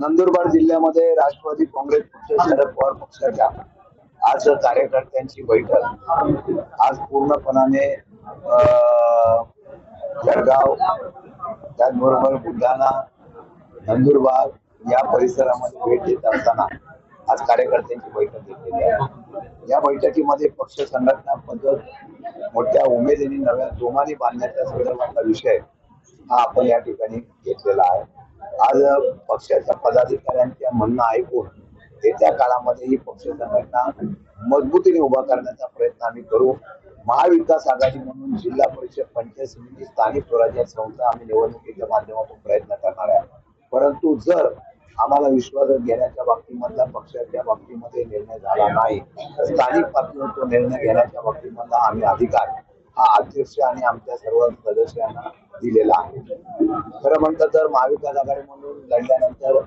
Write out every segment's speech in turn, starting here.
नंदुरबार जिल्ह्यामध्ये राष्ट्रवादी काँग्रेस पक्ष शरद पवार पक्षाच्या आज कार्यकर्त्यांची बैठक. आज पूर्णपणाने अं, जळगाव त्याचबरोबर बुलढाणा नंदुरबार या परिसरामध्ये भेट देत असताना आज कार्यकर्त्यांची बैठक घेतलेली आहे. या बैठकीमध्ये पक्ष संघटना पद्धत मोठ्या उमेदीने नव्या जोमाने बांधण्याच्या संदर्भातला विषय हा आपण या ठिकाणी घेतलेला आहे. आज पक्षाच्या पदाधिकाऱ्यांच्या म्हणणं ऐकून येत्या काळामध्ये ही पक्ष संघटना मजबूतीने उभा करण्याचा प्रयत्न आम्ही करू. महाविकास आघाडी म्हणून जिल्हा परिषद पंचायत समिती स्थानिक स्वराज्य संस्था आम्ही निवडणुकीच्या माध्यमातून प्रयत्न करणार आहे. परंतु जर आम्हाला विश्वासात घेण्याच्या बाबतीमधला पक्षाच्या बाबतीमध्ये निर्णय झाला नाही तर स्थानिक पातळीवर तो निर्णय घेण्याच्या बाबतीमधला आम्ही अधिकार हा अध्यक्ष आणि आमच्या सर्व सदस्यांना दिलेला आहे. खरं म्हणतात तर महाविकास आघाडी म्हणून लढल्यानंतर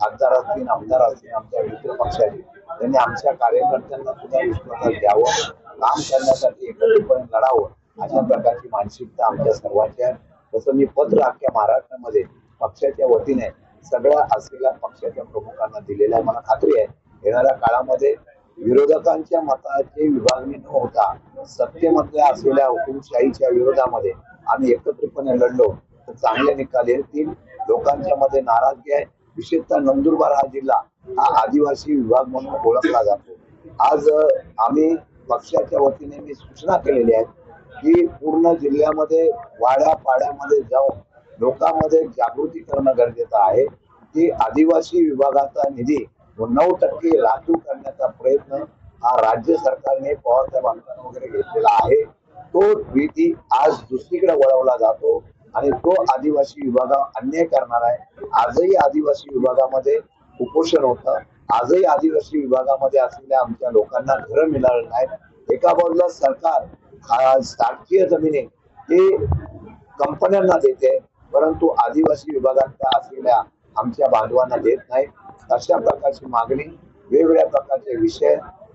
खासदार असतील आमदार असतील आमच्या मित्र पक्षाचे त्यांनी आमच्या कार्यकर्त्यांना सुद्धा विश्वासात द्यावं काम करण्यासाठी एकत्रितपणे लढावं अशा प्रकारची मानसिकता आमच्या सर्वांची आहे. तसं मी पत्र अख्ख्या महाराष्ट्रामध्ये पक्षाच्या वतीने सगळ्या असलेल्या पक्षाच्या प्रमुखांना दिलेलं आहे. मला खात्री आहे येणाऱ्या काळामध्ये विरोधकांच्या मताची विभागणी न होता सत्तेमध्ये असलेल्या हुकुमशाहीच्या विरोधामध्ये आम्ही एकत्रितपणे लढलो तर चांगले निकाल येतील. लोकांच्या मध्ये नाराजगी आहे. विशेषतः नंदुरबार हा जिल्हा हा आदिवासी विभाग म्हणून ओळखला जातो. आज आम्ही पक्षाच्या वतीने मी सूचना केलेली आहेत की पूर्ण जिल्ह्यामध्ये वाड्या पाड्यामध्ये जाऊन लोकांमध्ये जागृती करणं गरजेचं आहे. की आदिवासी विभागाचा निधी नऊ टक्के राखीव करण्याचा प्रयत्न हा राज्य सरकारने पवारच्या साहेबांकडून वगैरे घेतलेला आहे. तो निधी आज दुसरीकडे वळवला जातो. आणि तो आदिवासी विभागा अन्याय करणार आहे. आजही आदिवासी विभागामध्ये कुपोषण होतं. आजही आदिवासी विभागामध्ये असलेल्या आमच्या लोकांना घरं मिळालं नाहीत. एका बाजूला सरकार शासकीय जमिनी हे कंपन्यांना देते परंतु आदिवासी विभागात असलेल्या आमच्या बांधवांना देत नाही अशा प्रकारची मागणी वेगवेगळ्या प्रकारचे विषय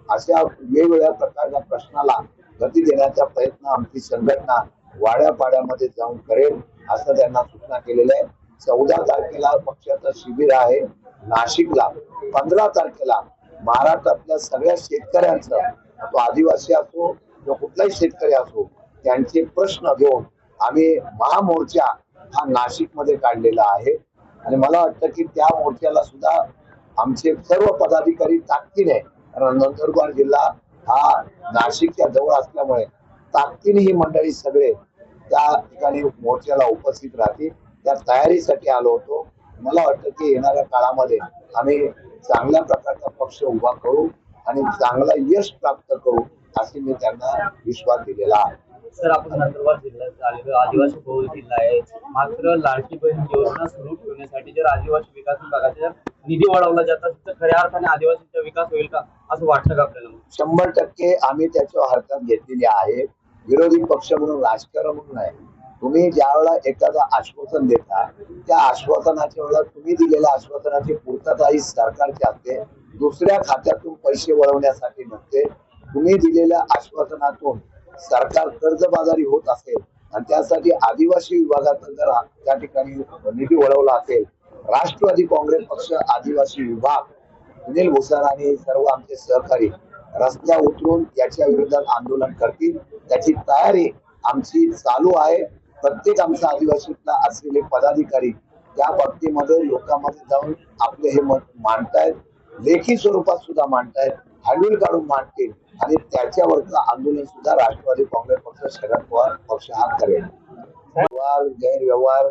अशा वेगवेगळ्या प्रकारच्या प्रश्नाला गती देण्याचा प्रयत्न आमची संघटना वाड्यापाड्यामध्ये जाऊन करेल असं त्यांना सूचना केलेल्या आहे. चौदा तारखेला पक्षाचं शिबिर आहे नाशिकला. पंधरा तारखेला महाराष्ट्रातल्या सगळ्या शेतकऱ्यांचं तो आदिवासी असो किंवा कुठलाही शेतकरी असो त्यांचे प्रश्न घेऊन आम्ही महामोर्चा हा नाशिकमध्ये काढलेला आहे. आणि मला वाटतं की त्या मोर्चाला सुद्धा आमचे सर्व पदाधिकारी ताकदीने कारण नंदुरबार जिल्हा हा नाशिकच्या जवळ असल्यामुळे ताकदीने ही मंडळी सगळे त्या ठिकाणी मोर्चाला उपस्थित राहतील. त्या तयारीसाठी आलो होतो. मला वाटतं की येणाऱ्या काळामध्ये आम्ही चांगल्या प्रकारचा पक्ष उभा करू आणि चांगला यश प्राप्त करू असे मी त्यांना विश्वास दिलेला आहे. सर आपण नंदुरबार जिल्ह्यात आलेलो आदिवासी बहुल जिल्हा आहे. मात्र लाडकी बहीण योजना सुरू ठेवण्यासाठी जर आदिवासी विकास विभागाचा जर निधी वळवला जात असेल तर खऱ्या अर्थाने आदिवासींचा विकास होईल का असं वाटतं का आपल्याला? शंभर टक्के आम्ही त्याच्यावर हरकत घेतलेली आहे. विरोधी पक्ष म्हणून राजकारण म्हणून नाही. तुम्ही ज्या वेळेला एखादं आश्वासन देता त्या आश्वासनाच्या वेळेला तुम्ही दिलेल्या आश्वासनाची पूर्तता ही सरकारची असते. दुसऱ्या खात्यातून पैसे वळवण्यासाठी नसते. तुम्ही दिलेल्या आश्वासनातून सरकार कर्जबाजारी होत असेल आणि त्यासाठी आदिवासी विभागातून जर त्या ठिकाणी निधी वळवला असेल राष्ट्रवादी काँग्रेस पक्ष आदिवासी विभाग सुनील भुसार आणि सर्व आमचे सहकारी रस्त्या उतरून याच्या विरोधात आंदोलन करतील. त्याची तयारी आमची चालू आहे. प्रत्येक आमचा आदिवासीतला असलेले पदाधिकारी त्या बाबतीमध्ये लोकांमध्ये जाऊन आपले हे मत मांडतायत. लेखी स्वरूपात सुद्धा मांडतायत. हँडल काढून मांडतील. आणि त्याच्यावरचं आंदोलन सुद्धा राष्ट्रवादी काँग्रेस पक्ष शरद पवार पक्ष हा करेल. व्यवहार गैरव्यवहार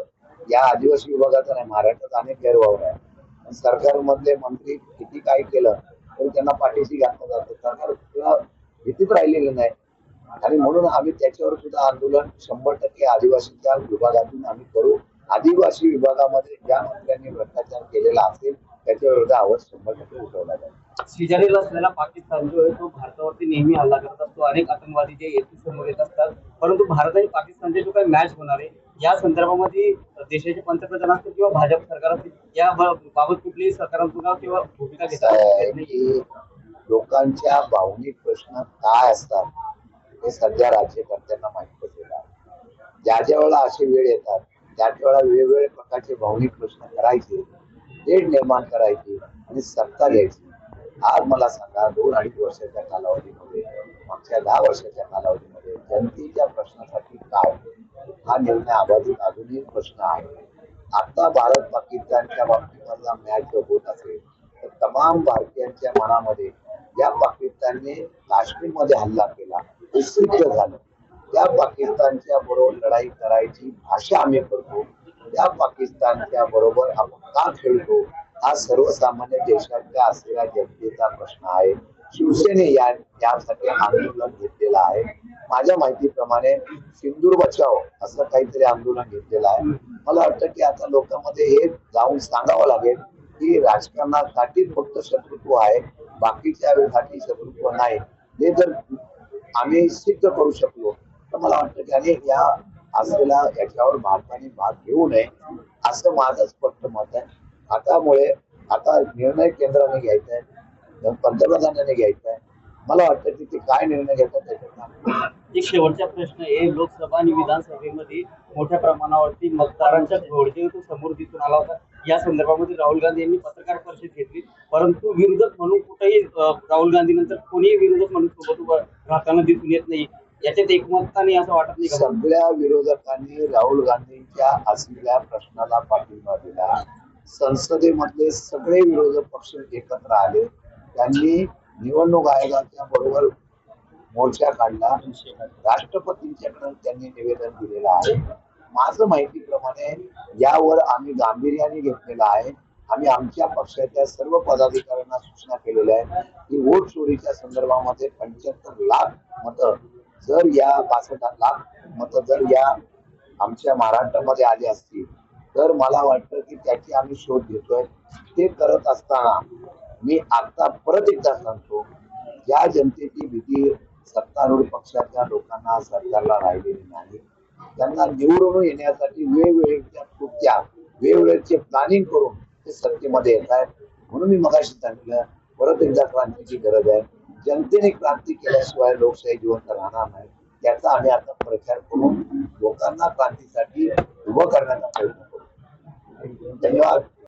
या आदिवासी विभागाचा नाही महाराष्ट्रात अनेक गैरव्यवहार आहे. सरकारमधले मंत्री किती काय केलं तरी त्यांना पाठीशी घातलं जातं. सरकार सुद्धा भीतीत राहिलेलं नाही. आणि म्हणून आम्ही त्याच्यावर सुद्धा आंदोलन शंभर टक्के आदिवासीच्या विभागातून आम्ही करू. आदिवासी विभागामध्ये ज्या मंत्र्यांनी भ्रष्टाचार केलेला असेल त्याच्या विरुद्ध आवाज शंभर टक्के उठवला जाईल. शेजारीला असलेला पाकिस्तान जो आहे तो भारतावरती नेहमी हल्ला करत असतो. अनेक आतंकवादी जे येथे समोर येत असतात. परंतु भारत आणि पाकिस्तानचे जो काही मॅच होणार आहे या संदर्भामध्ये देशाचे पंतप्रधान असतील किंवा भाजप सरकार असतील या बाबत कुठलीही सकारात्मक किंवा भूमिका आहे घेतात लोकांच्या भावनिक प्रश्न काय असतात हे सध्या राज्यकर्त्यांना माहीत असेल ज्या ज्या वेळेला अशी वेळ येतात त्याच वेळेला वेगवेगळ्या प्रकारचे भावनिक प्रश्न करायचे तेढ निर्माण करायची आणि सत्ता घ्यायची. आज मला सांगा दोन अडीच वर्षाच्या कालावधीमध्ये मागच्या दहा वर्षाच्या कालावधीमध्ये जनतेच्या प्रश्नासाठी काय? हा निर्णय अबाधित अजूनही प्रश्न आहे. आता भारत पाकिस्तानच्या बाबतीमधला मॅच होत असेल तर तमाम भारतीयांच्या मनामध्ये या पाकिस्तानने काश्मीरमध्ये हल्ला केला हे सिद्ध झालं. त्या पाकिस्तानच्या बरोबर लढाई करायची भाषा आम्ही करतो. त्या पाकिस्तानच्या बरोबर आपण का खेळतो हा सर्वसामान्य देशाच्या असलेल्या जनतेचा प्रश्न आहे. शिवसेने यासाठी आंदोलन घेतलेलं आहे. माझ्या माहितीप्रमाणे सिंदूर बचाव असं काहीतरी आंदोलन घेतलेलं आहे. मला वाटतं की आता लोकांमध्ये हे जाऊन सांगावं लागेल की राजकारणासाठी फक्त शत्रुत्व आहे बाकीच्या वेळासाठी शत्रुत्व नाही. हे जर आम्ही सिद्ध करू शकलो तर मला वाटतं की आणि या असलेल्या याच्यावर भारताने भाग घेऊ नये असं माझं स्पष्ट मत आहे. आतामुळे आता निर्णय केंद्राने घ्यायचा आहे पंतप्रधानाने घ्यायचा आहे. मला वाटतं की ते काय निर्णय घेतात त्याच्यात एक शेवटचा प्रश्न आहे लोकसभा आणि विधानसभेमध्ये मोठ्या प्रमाणावरती मतदारांच्या घोडदे तो समोर दिसून आला होता. या संदर्भामध्ये राहुल गांधी यांनी पत्रकार परिषद घेतली. परंतु विरोधक म्हणून कुठेही राहुल गांधी नंतर कोणीही विरोधक म्हणून सोबत उभं राहताना दिसून येत नाही. याच्यात एकमतता नाही असं वाटत नाही का? सगळ्या विरोधकांनी राहुल गांधींच्या असलेल्या प्रश्नाला पाठिंबा दिला. संसदेमधले सगळे विरोधक पक्ष एकत्र आले. त्यांनी निवडणूक आयोगाच्या बरोबर मोर्चा काढला. राष्ट्रपतींच्याकडे त्यांनी निवेदन दिलेलं आहे. माझं माहितीप्रमाणे यावर आम्ही गांभीर्याने घेतलेलं आहे. आम्ही आमच्या पक्षाच्या सर्व पदाधिकाऱ्यांना सूचना केलेल्या आहेत की वोट चोरीच्या संदर्भामध्ये पंच्याहत्तर लाख मतं जर या पासष्ट लाख मतं जर या आमच्या महाराष्ट्रामध्ये आली असतील तर मला वाटतं की त्याची आम्ही शोध घेतोय. ते करत असताना मी आता परत एकदा सांगतो या जनतेची भीती सत्तारूढ पक्षाच्या लोकांना सरकारला राहिलेली नाही. त्यांना निवडून येण्यासाठी वेगवेगळ्या कृत्या वेगवेगळ्याचे प्लॅनिंग करून ते सत्तेमध्ये येत आहेत. म्हणून मी मगाशी सांगितलं परत एकदा क्रांतीची गरज आहे. जनतेने क्रांती केल्याशिवाय लोकशाही जिवंत राहणार नाही. त्याचा आम्ही आता प्रचार करून लोकांना क्रांतीसाठी उभं करण्याचा प्रयत्न करू. धन्यवाद.